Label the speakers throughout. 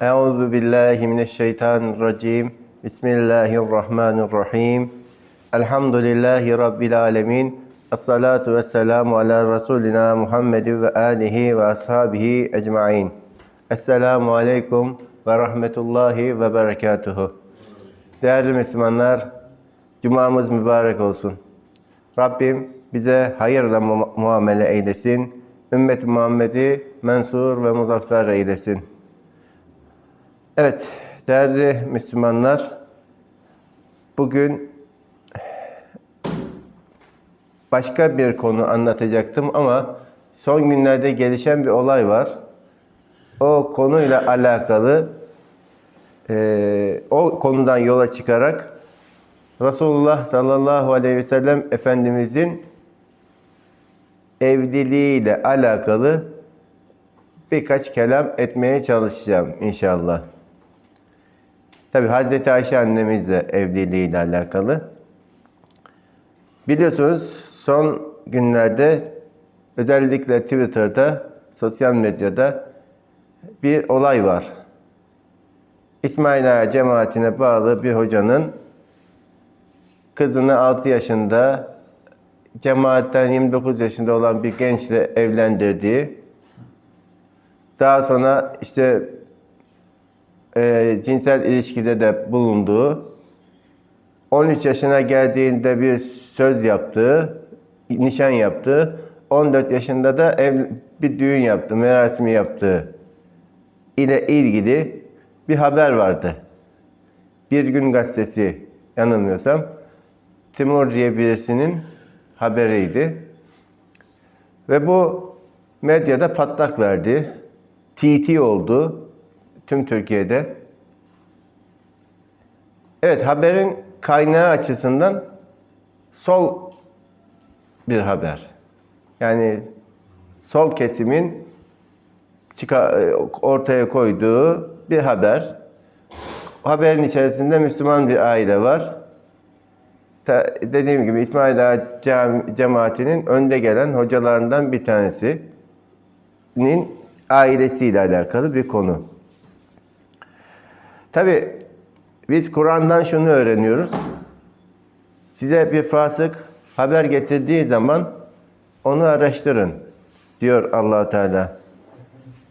Speaker 1: Euzu billahi mineşşeytanirracim. Bismillahirrahmanirrahim. Elhamdülillahi rabbil alamin. Essalatu vesselamu ala Resulina Muhammedin ve alihi ve ashabihi ecmaîn. Esselamu aleyküm ve rahmetullahi ve berekatuhu. Değerli Müslümanlar, Cumamız mübarek olsun. Rabbim bize hayırla mu- muamele eylesin. Ümmet-i Muhammed'i mensur ve muzaffer eylesin. Evet, değerli Müslümanlar, bugün başka bir konu anlatacaktım ama son günlerde gelişen bir olay var. O konuyla alakalı eee, o konudan yola çıkarak Resulullah sallallahu aleyhi ve sellem Efendimizin evliliğiyle alakalı birkaç kelam etmeye çalışacağım inşallah. Tabi Hazreti Ayşe annemizle evliliğiyle alakalı. Biliyorsunuz son günlerde özellikle Twitter'da, sosyal medyada bir olay var. İsmail Ağa cemaatine bağlı bir hocanın kızını 6 yaşında cemaatten 29 yaşında olan bir gençle evlendirdiği daha sonra işte e, cinsel ilişkide de bulunduğu 13 yaşına geldiğinde bir söz yaptığı, nişan yaptığı, 14 yaşında da ev, bir düğün yaptı, merasimi yaptığı ile ilgili bir haber vardı. Bir gün gazetesi yanılmıyorsam Timur diye birisinin haberiydi. Ve bu medyada patlak verdi. TT oldu tüm Türkiye'de. Evet haberin kaynağı açısından sol bir haber. Yani sol kesimin ortaya koyduğu bir haber. Haberin içerisinde Müslüman bir aile var. Dediğim gibi İsmail Ağa cemaatinin önde gelen hocalarından bir tanesinin ailesiyle alakalı bir konu. Tabi biz Kur'an'dan şunu öğreniyoruz. Size bir fasık haber getirdiği zaman onu araştırın diyor allah Teala.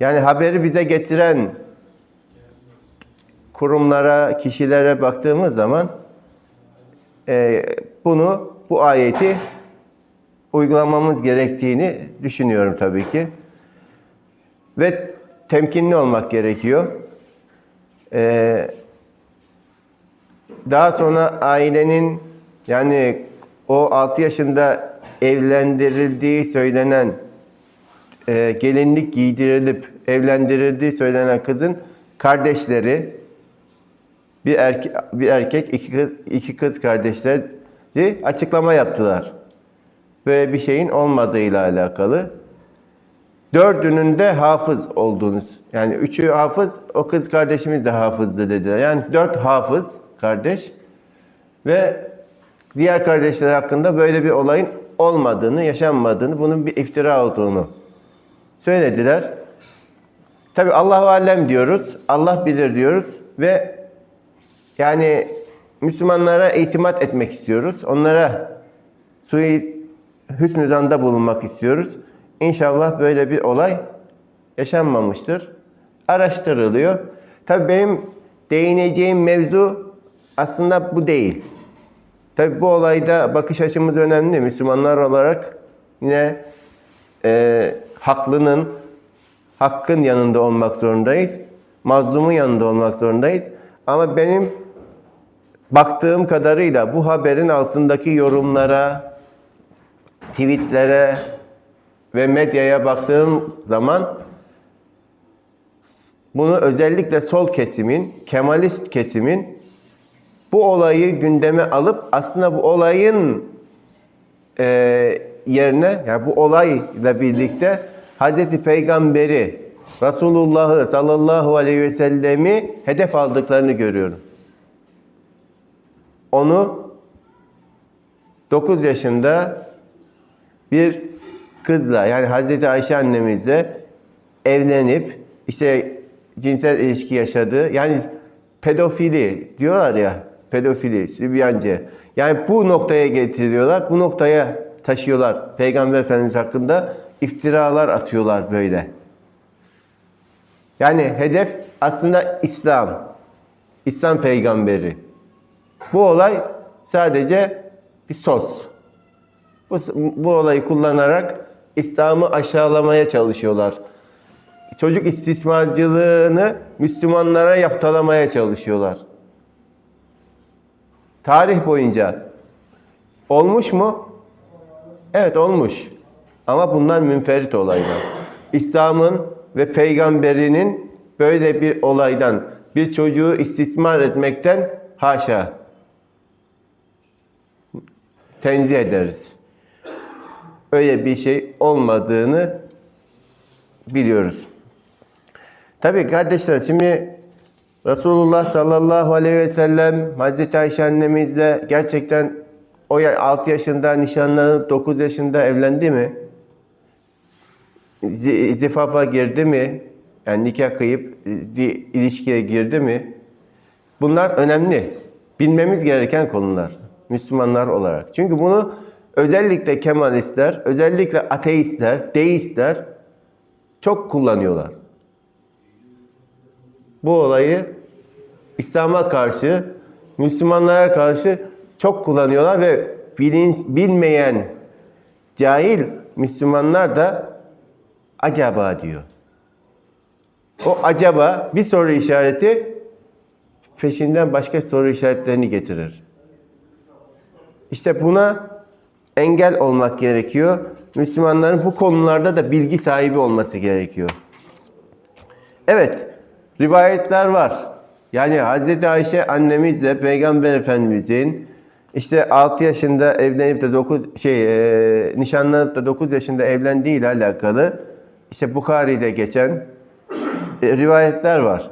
Speaker 1: Yani haberi bize getiren kurumlara, kişilere baktığımız zaman e, bunu, bu ayeti uygulamamız gerektiğini düşünüyorum tabii ki. Ve temkinli olmak gerekiyor. E, daha sonra ailenin yani o 6 yaşında evlendirildiği söylenen e, gelinlik giydirilip evlendirildiği söylenen kızın kardeşleri bir erkek, bir erkek iki kız, iki kız kardeşleri açıklama yaptılar. Böyle bir şeyin olmadığıyla alakalı. Dördünün de hafız olduğunu, yani üçü hafız, o kız kardeşimiz de hafızdı dediler. Yani dört hafız kardeş ve diğer kardeşler hakkında böyle bir olayın olmadığını, yaşanmadığını, bunun bir iftira olduğunu söylediler. Tabi Allahu alem diyoruz, Allah bilir diyoruz ve yani Müslümanlara itimat etmek istiyoruz. Onlara sui hüsnü zanda bulunmak istiyoruz. İnşallah böyle bir olay yaşanmamıştır. Araştırılıyor. Tabii benim değineceğim mevzu aslında bu değil. Tabii bu olayda bakış açımız önemli. Müslümanlar olarak yine e, haklının, hakkın yanında olmak zorundayız. Mazlumun yanında olmak zorundayız. Ama benim baktığım kadarıyla bu haberin altındaki yorumlara, tweetlere ve medyaya baktığım zaman bunu özellikle sol kesimin, Kemalist kesimin bu olayı gündeme alıp aslında bu olayın e, yerine, yani bu olayla birlikte Hazreti Peygamberi, Resulullah'ı sallallahu aleyhi ve sellemi hedef aldıklarını görüyorum. Onu 9 yaşında bir kızla yani Hazreti Ayşe annemizle evlenip işte cinsel ilişki yaşadığı yani pedofili diyorlar ya pedofili, sübyancı. Yani bu noktaya getiriyorlar, bu noktaya taşıyorlar. Peygamber Efendimiz hakkında iftiralar atıyorlar böyle. Yani hedef aslında İslam. İslam peygamberi. Bu olay sadece bir sos. Bu, bu olayı kullanarak İslam'ı aşağılamaya çalışıyorlar. Çocuk istismarcılığını Müslümanlara yaftalamaya çalışıyorlar. Tarih boyunca olmuş mu? Evet olmuş. Ama bunlar münferit olaylar. İslam'ın ve peygamberinin böyle bir olaydan bir çocuğu istismar etmekten haşa tenzih ederiz. Öyle bir şey olmadığını biliyoruz. Tabii kardeşler şimdi Resulullah sallallahu aleyhi ve sellem Hazreti Ayşe annemizle gerçekten o 6 yaşında nişanlanıp 9 yaşında evlendi mi? Z- Zifafa girdi mi? Yani nikah kıyıp ilişkiye girdi mi? Bunlar önemli. Bilmemiz gereken konular. Müslümanlar olarak. Çünkü bunu özellikle Kemalistler, özellikle ateistler, deistler çok kullanıyorlar. Bu olayı İslam'a karşı, Müslümanlara karşı çok kullanıyorlar ve bilin, bilmeyen cahil Müslümanlar da acaba diyor. O acaba bir soru işareti peşinden başka soru işaretlerini getirir. İşte buna engel olmak gerekiyor. Müslümanların bu konularda da bilgi sahibi olması gerekiyor. Evet, rivayetler var. Yani Hz. Ayşe annemizle Peygamber Efendimizin işte 6 yaşında evlenip de 9 şey e, nişanlanıp da 9 yaşında evlendiği ile alakalı işte Bukhari'de geçen e, rivayetler var.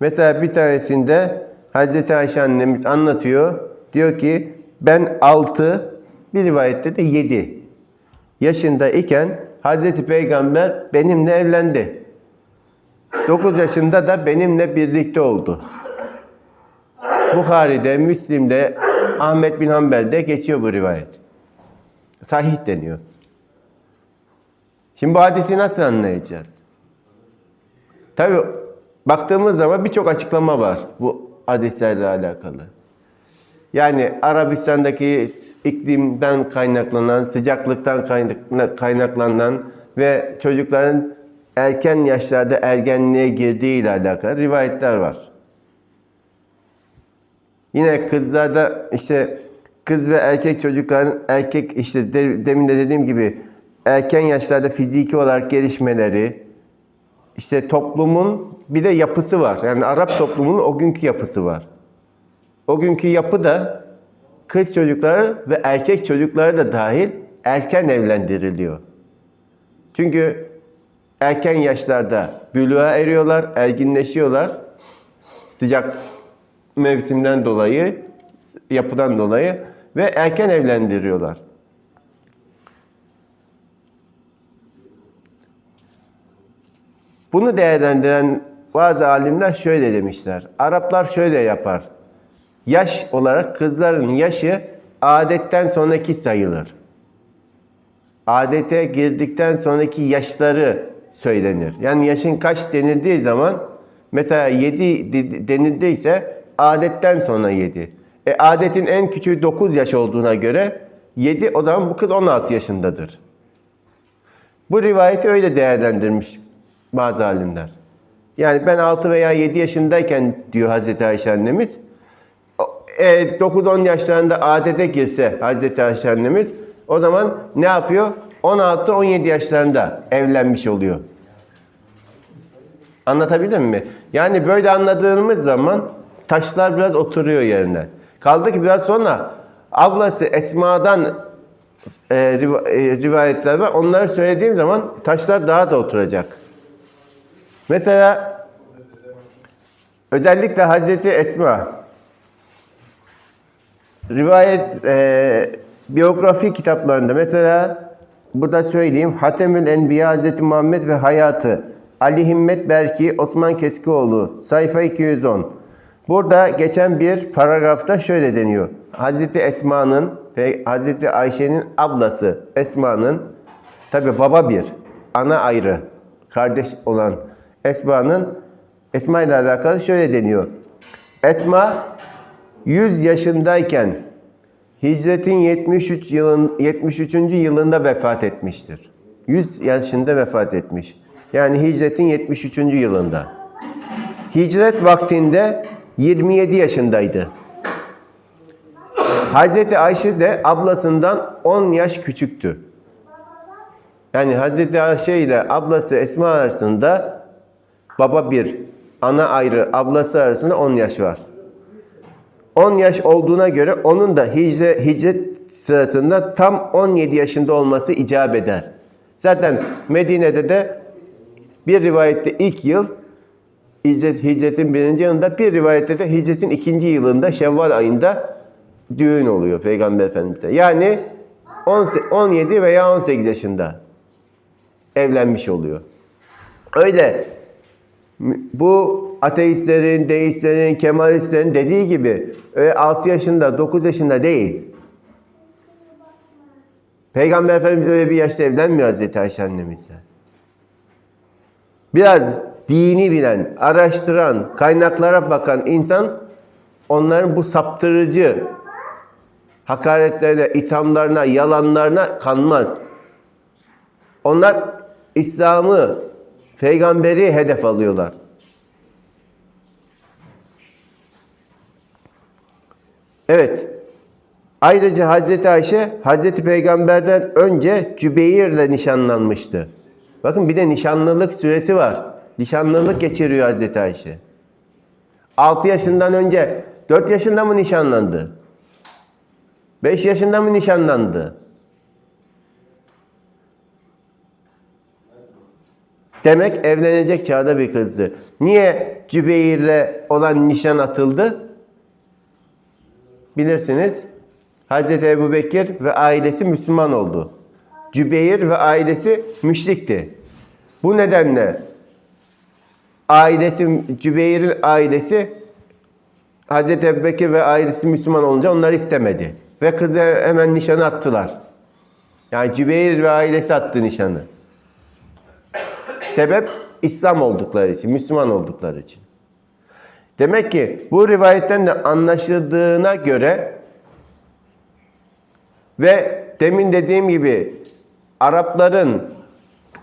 Speaker 1: Mesela bir tanesinde Hz. Ayşe annemiz anlatıyor. Diyor ki ben 6 bir rivayette de 7 yaşında iken Hz. Peygamber benimle evlendi. 9 yaşında da benimle birlikte oldu. Bukhari'de, Müslim'de, Ahmet bin Hanbel'de geçiyor bu rivayet. Sahih deniyor. Şimdi bu hadisi nasıl anlayacağız? Tabi baktığımız zaman birçok açıklama var bu hadislerle alakalı. Yani Arabistan'daki iklimden kaynaklanan, sıcaklıktan kaynak- kaynaklanan ve çocukların erken yaşlarda ergenliğe girdiği ile alakalı rivayetler var. Yine kızlarda işte kız ve erkek çocukların erkek işte de- demin de dediğim gibi erken yaşlarda fiziki olarak gelişmeleri, işte toplumun bir de yapısı var. Yani Arap toplumunun o günkü yapısı var. O günkü yapı da kız çocukları ve erkek çocukları da dahil erken evlendiriliyor. Çünkü erken yaşlarda büluğa eriyorlar, erginleşiyorlar. Sıcak mevsimden dolayı, yapıdan dolayı ve erken evlendiriyorlar. Bunu değerlendiren bazı alimler şöyle demişler. Araplar şöyle yapar. Yaş olarak kızların yaşı adetten sonraki sayılır. Adete girdikten sonraki yaşları söylenir. Yani yaşın kaç denildiği zaman mesela 7 denildiyse adetten sonra 7. E adetin en küçüğü 9 yaş olduğuna göre 7 o zaman bu kız 16 yaşındadır. Bu rivayeti öyle değerlendirmiş bazı alimler. Yani ben 6 veya 7 yaşındayken diyor Hazreti Ayşe annemiz. E, 9-10 yaşlarında adete girse Hazreti Ayşe annemiz o zaman ne yapıyor? 16-17 yaşlarında evlenmiş oluyor. Anlatabildim mi? Yani böyle anladığımız zaman taşlar biraz oturuyor yerine. Kaldı ki biraz sonra ablası Esma'dan e, e, rivayetler var. Onları söylediğim zaman taşlar daha da oturacak. Mesela özellikle Hazreti Esma rivayet e, biyografi kitaplarında mesela burada söyleyeyim Hatemül Enbiya Hazreti Muhammed ve Hayatı Ali Himmet Berki, Osman Keskioğlu, sayfa 210. Burada geçen bir paragrafta şöyle deniyor. Hazreti Esma'nın ve Hazreti Ayşe'nin ablası Esma'nın tabi baba bir, ana ayrı, kardeş olan Esma'nın Esma ile alakalı şöyle deniyor. Esma 100 yaşındayken hicretin 73 yılın 73. yılında vefat etmiştir. 100 yaşında vefat etmiş. Yani hicretin 73. yılında. Hicret vaktinde 27 yaşındaydı. Hazreti Ayşe de ablasından 10 yaş küçüktü. Yani Hazreti Ayşe ile ablası Esma arasında baba bir, ana ayrı, ablası arasında 10 yaş var. 10 yaş olduğuna göre onun da hicre, hicret sırasında tam 17 yaşında olması icap eder. Zaten Medine'de de bir rivayette ilk yıl hicret, hicretin birinci yılında bir rivayette de hicretin ikinci yılında Şevval ayında düğün oluyor Peygamber Efendimiz'e. Yani 10 17 veya 18 yaşında evlenmiş oluyor. Öyle bu ateistlerin, deistlerin, kemalistlerin dediği gibi öyle 6 yaşında, 9 yaşında değil. Peygamber Efendimiz öyle bir yaşta evlenmiyor Hazreti Ayşe annemizle. Biraz dini bilen, araştıran, kaynaklara bakan insan onların bu saptırıcı hakaretlerine, ithamlarına, yalanlarına kanmaz. Onlar İslam'ı, peygamberi hedef alıyorlar. Evet. Ayrıca Hazreti Ayşe Hazreti Peygamber'den önce Cübeyr'le nişanlanmıştı. Bakın bir de nişanlılık süresi var. Nişanlılık geçiriyor Hazreti Ayşe. 6 yaşından önce 4 yaşında mı nişanlandı? 5 yaşında mı nişanlandı? Demek evlenecek çağda bir kızdı. Niye Cübeyr'le olan nişan atıldı? Bilirsiniz. Hazreti Ebu Bekir ve ailesi Müslüman oldu. Cübeyr ve ailesi müşrikti. Bu nedenle ailesi Cübeyr'in ailesi Hazreti Ebu Bekir ve ailesi Müslüman olunca onları istemedi. Ve kızı hemen nişanı attılar. Yani Cübeyr ve ailesi attı nişanı. Sebep İslam oldukları için, Müslüman oldukları için. Demek ki bu rivayetten de anlaşıldığına göre ve demin dediğim gibi Arapların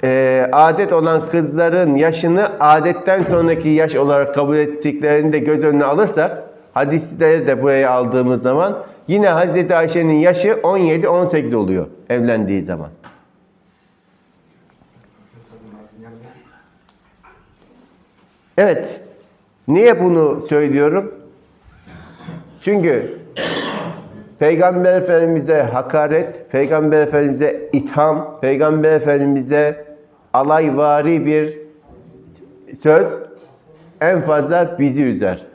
Speaker 1: e, adet olan kızların yaşını adetten sonraki yaş olarak kabul ettiklerini de göz önüne alırsak hadisleri de buraya aldığımız zaman yine Hazreti Ayşe'nin yaşı 17-18 oluyor evlendiği zaman. Evet. Niye bunu söylüyorum? Çünkü Peygamber Efendimiz'e hakaret, Peygamber Efendimiz'e itham, Peygamber Efendimiz'e alayvari bir söz en fazla bizi üzer.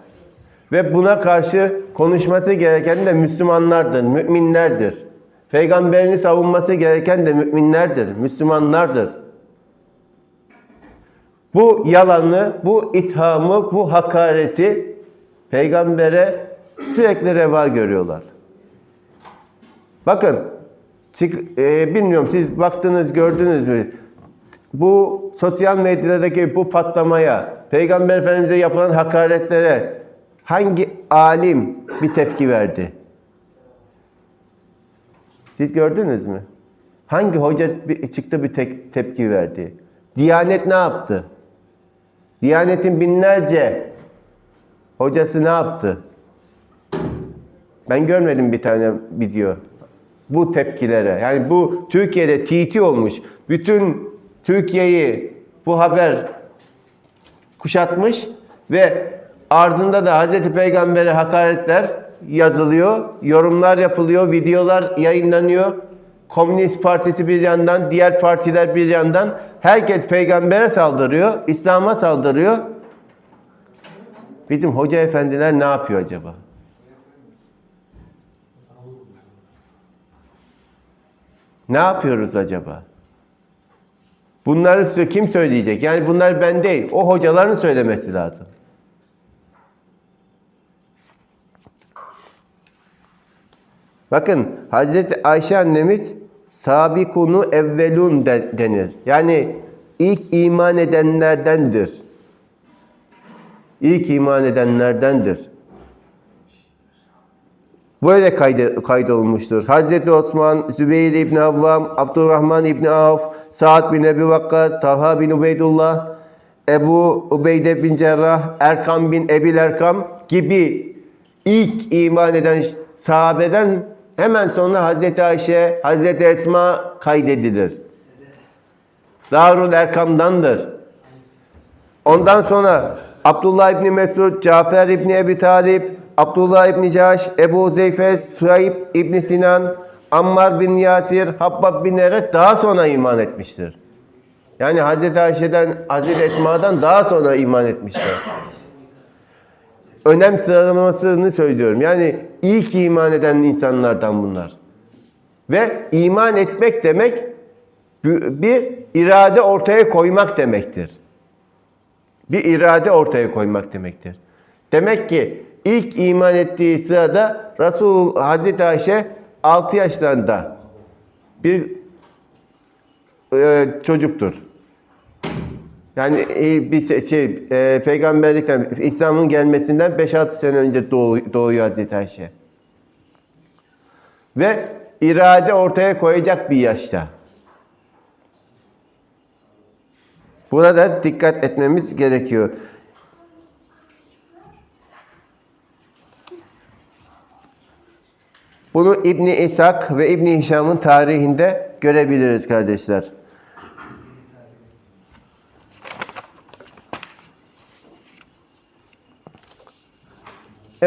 Speaker 1: Ve buna karşı konuşması gereken de Müslümanlardır, müminlerdir. Peygamberini savunması gereken de müminlerdir, Müslümanlardır. Bu yalanı, bu ithamı, bu hakareti peygambere sürekli reva görüyorlar. Bakın, e, bilmiyorum siz baktınız, gördünüz mü? Bu sosyal medyadaki bu patlamaya, Peygamber Efendimiz'e yapılan hakaretlere hangi alim bir tepki verdi? Siz gördünüz mü? Hangi hoca çıktı bir tek, tepki verdi? Diyanet ne yaptı? Diyanetin binlerce hocası ne yaptı? Ben görmedim bir tane video. Bu tepkilere. Yani bu Türkiye'de TT olmuş. Bütün Türkiye'yi bu haber kuşatmış ve ardında da Hazreti Peygamber'e hakaretler yazılıyor, yorumlar yapılıyor, videolar yayınlanıyor. Komünist Partisi bir yandan, diğer partiler bir yandan herkes peygambere saldırıyor, İslam'a saldırıyor. Bizim hoca efendiler ne yapıyor acaba? Ne yapıyoruz acaba? Bunları sö- kim söyleyecek? Yani bunlar ben değil. O hocaların söylemesi lazım. Bakın Hazreti Ayşe annemiz sabikunu evvelun de- denir. Yani ilk iman edenlerdendir. İlk iman edenlerdendir. Böyle kaydolmuştur. Hazreti Osman, Zübeyir İbni Avvam, Abdurrahman İbni Avf, Sa'd bin Ebi Vakkas, Talha bin Ubeydullah, Ebu Ubeyde bin Cerrah, Erkam bin Ebil Erkam gibi ilk iman eden sahabeden hemen sonra Hazreti Ayşe, Hazreti Esma kaydedilir. Darul Erkam'dandır. Ondan sonra Abdullah İbni Mesud, Cafer İbni Ebi Talip, Abdullah İbni Caş, Ebu Zeyfe, Suayb İbni Sinan, Ammar bin Yasir, Habbab bin Eret daha sonra iman etmiştir. Yani Hazreti Ayşe'den, Hazreti Esma'dan daha sonra iman etmişler. Önem sıralamasını söylüyorum. Yani ilk iman eden insanlardan bunlar. Ve iman etmek demek bir irade ortaya koymak demektir bir irade ortaya koymak demektir. Demek ki ilk iman ettiği sırada Resul Hazreti Ayşe 6 yaşlarında bir e, çocuktur. Yani e, bir şey e, peygamberlikten İslam'ın gelmesinden 5-6 sene önce doğu- doğuyor Hazreti Ayşe. Ve irade ortaya koyacak bir yaşta. Buna da dikkat etmemiz gerekiyor. Bunu İbni İshak ve İbni Hişam'ın tarihinde görebiliriz kardeşler.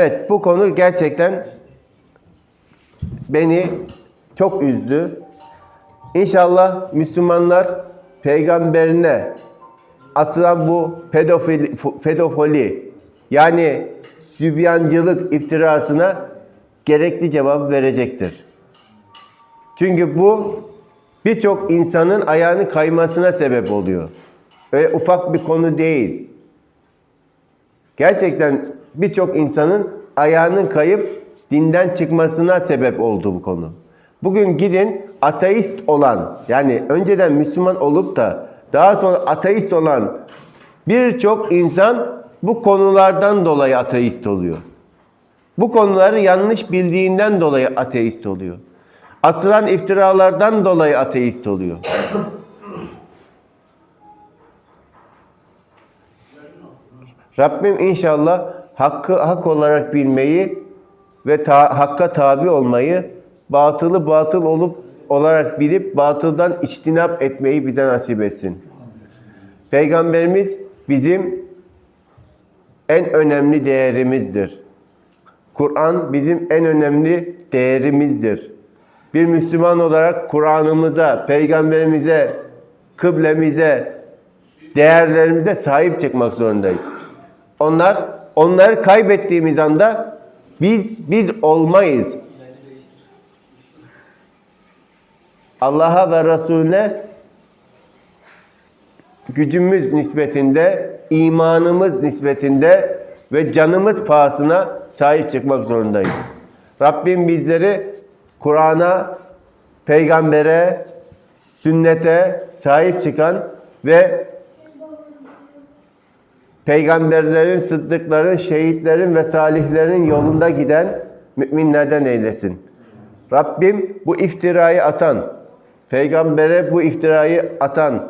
Speaker 1: Evet bu konu gerçekten beni çok üzdü. İnşallah Müslümanlar peygamberine atılan bu pedofili, pedofili yani sübyancılık iftirasına gerekli cevap verecektir. Çünkü bu birçok insanın ayağını kaymasına sebep oluyor. Öyle ufak bir konu değil. Gerçekten birçok insanın ayağının kayıp dinden çıkmasına sebep oldu bu konu. Bugün gidin ateist olan yani önceden Müslüman olup da daha sonra ateist olan birçok insan bu konulardan dolayı ateist oluyor. Bu konuları yanlış bildiğinden dolayı ateist oluyor. Atılan iftiralardan dolayı ateist oluyor. Rabbim inşallah hakkı hak olarak bilmeyi ve ta, hakka tabi olmayı, batılı batıl olup olarak bilip batıldan içtinap etmeyi bize nasip etsin. Peygamberimiz bizim en önemli değerimizdir. Kur'an bizim en önemli değerimizdir. Bir Müslüman olarak Kur'an'ımıza, peygamberimize, kıblemize, değerlerimize sahip çıkmak zorundayız. Onlar onları kaybettiğimiz anda biz biz olmayız. Allah'a ve Resulüne gücümüz nispetinde, imanımız nispetinde ve canımız pahasına sahip çıkmak zorundayız. Rabbim bizleri Kur'an'a, peygambere, sünnete sahip çıkan ve peygamberlerin, sıddıkların, şehitlerin ve salihlerin yolunda giden müminlerden eylesin. Rabbim bu iftirayı atan, peygambere bu iftirayı atan,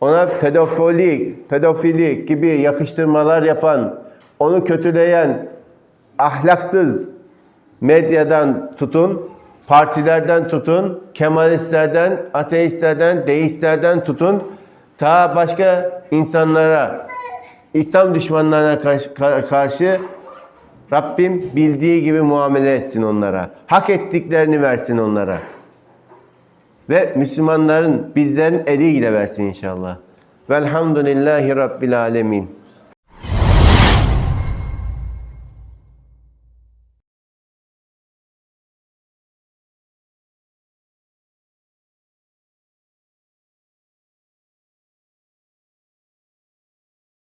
Speaker 1: ona pedofili, pedofili gibi yakıştırmalar yapan, onu kötüleyen, ahlaksız medyadan tutun, partilerden tutun, kemalistlerden, ateistlerden, deistlerden tutun, ta başka insanlara, İslam düşmanlarına karşı, karşı Rabbim bildiği gibi muamele etsin onlara. Hak ettiklerini versin onlara. Ve Müslümanların bizlerin eliyle versin inşallah. Velhamdülillahi Rabbil Alemin.